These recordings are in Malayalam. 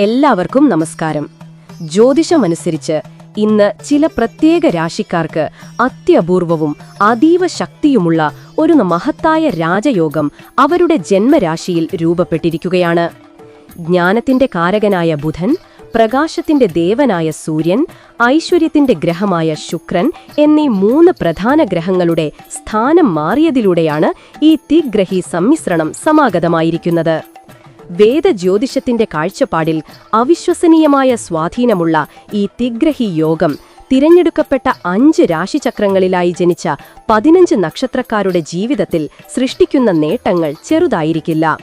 എല്ലാവർക്കും നമസ്കാരം. ജ്യോതിഷമനുസരിച്ച് ഇന്ന് ചില പ്രത്യേക രാശിക്കാർക്ക് അത്യപൂർവവും അതീവ ശക്തിയുമുള്ള ഒരു മഹത്തായ രാജയോഗം അവരുടെ ജന്മരാശിയിൽ രൂപപ്പെട്ടിരിക്കുകയാണ്. ജ്ഞാനത്തിന്റെ കാരകനായ ബുധൻ പ്രകാശത്തിന്റെ ദേവനായ സൂര്യൻ ഐശ്വര്യത്തിന്റെ ഗ്രഹമായ ശുക്രൻ എന്നീ മൂന്ന് പ്രധാന ഗ്രഹങ്ങളുടെ സ്ഥാനം മാറിയതിലൂടെയാണ് ഈ തിഗ്രഹി സമ്മിശ്രണം സമാഗതമായിരിക്കുന്നത്. വേദജ്യോതിഷത്തിന്റെ കാഴ്ചപ്പാടിൽ അവിശ്വസനീയമായ സ്വാധീനമുള്ള ഈ തിഗ്രഹി യോഗം തിരഞ്ഞെടുക്കപ്പെട്ട അഞ്ച് രാശിചക്രങ്ങളിലായി ജനിച്ച പതിനഞ്ച് നക്ഷത്രക്കാരുടെ ജീവിതത്തിൽ സൃഷ്ടിക്കുന്ന നേട്ടങ്ങൾ ചെറുതായിരിക്കില്ല.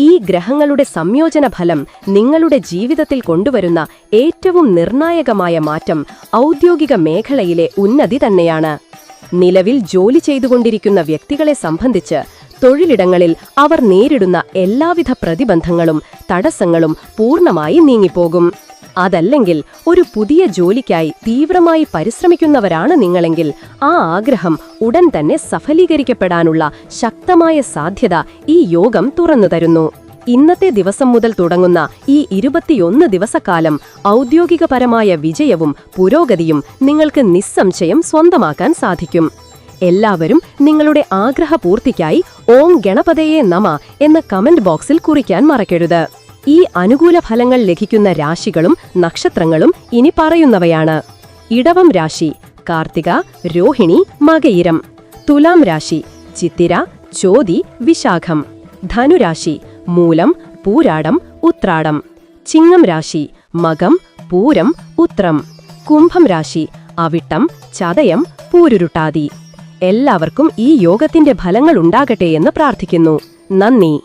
ഈ ഗ്രഹങ്ങളുടെ സംയോജന ഫലം നിങ്ങളുടെ ജീവിതത്തിൽ കൊണ്ടുവരുന്ന ഏറ്റവും നിർണായകമായ മാറ്റം ഔദ്യോഗിക മേഖലയിലെ ഉന്നതി തന്നെയാണ്. നിലവിൽ ജോലി ചെയ്തുകൊണ്ടിരിക്കുന്ന വ്യക്തികളെ സംബന്ധിച്ച് തൊഴിലിടങ്ങളിൽ അവർ നേരിടുന്ന എല്ലാവിധ പ്രതിബന്ധങ്ങളും തടസ്സങ്ങളും പൂർണമായി നീങ്ങിപ്പോകും. അതല്ലെങ്കിൽ ഒരു പുതിയ ജോലിക്കായി തീവ്രമായി പരിശ്രമിക്കുന്നവരാണ് നിങ്ങളെങ്കിൽ ആ ആഗ്രഹം ഉടൻ തന്നെ സഫലീകരിക്കപ്പെടാനുള്ള ശക്തമായ സാധ്യത ഈ യോഗം തുറന്നു തരുന്നു. ഇന്നത്തെ ദിവസം മുതൽ തുടങ്ങുന്ന ഈ ഇരുപത്തിയൊന്ന് ദിവസക്കാലം ഔദ്യോഗികപരമായ വിജയവും പുരോഗതിയും നിങ്ങൾക്ക് നിസ്സംശയം സ്വന്തമാക്കാൻ സാധിക്കും. എല്ലാവരും നിങ്ങളുടെ ആഗ്രഹപൂർത്തിക്കായി ഓം ഗണപതയെ നമ എന്ന കമന്റ് ബോക്സിൽ കുറിക്കാൻ മറക്കരുത്. ഈ അനുകൂല ഫലങ്ങൾ ലഭിക്കുന്ന രാശികളും നക്ഷത്രങ്ങളും ഇനി പറയുന്നവയാണ്. ഇടവം രാശി കാർത്തിക രോഹിണി മകയിരം. തുലാം രാശി ചിത്തിര ചോതി വിശാഖം. ധനുരാശി മൂലം പൂരാടം ഉത്രാടം. ചിങ്ങം രാശി മകം പൂരം ഉത്രം. കുംഭം രാശി അവിട്ടം ചതയം പൂരുരുട്ടാതി. എല്ലാവർക്കും ഈ യോഗത്തിന്റെ ഫലങ്ങൾ ഉണ്ടാകട്ടെ എന്ന് പ്രാർത്ഥിക്കുന്നു. നന്ദി.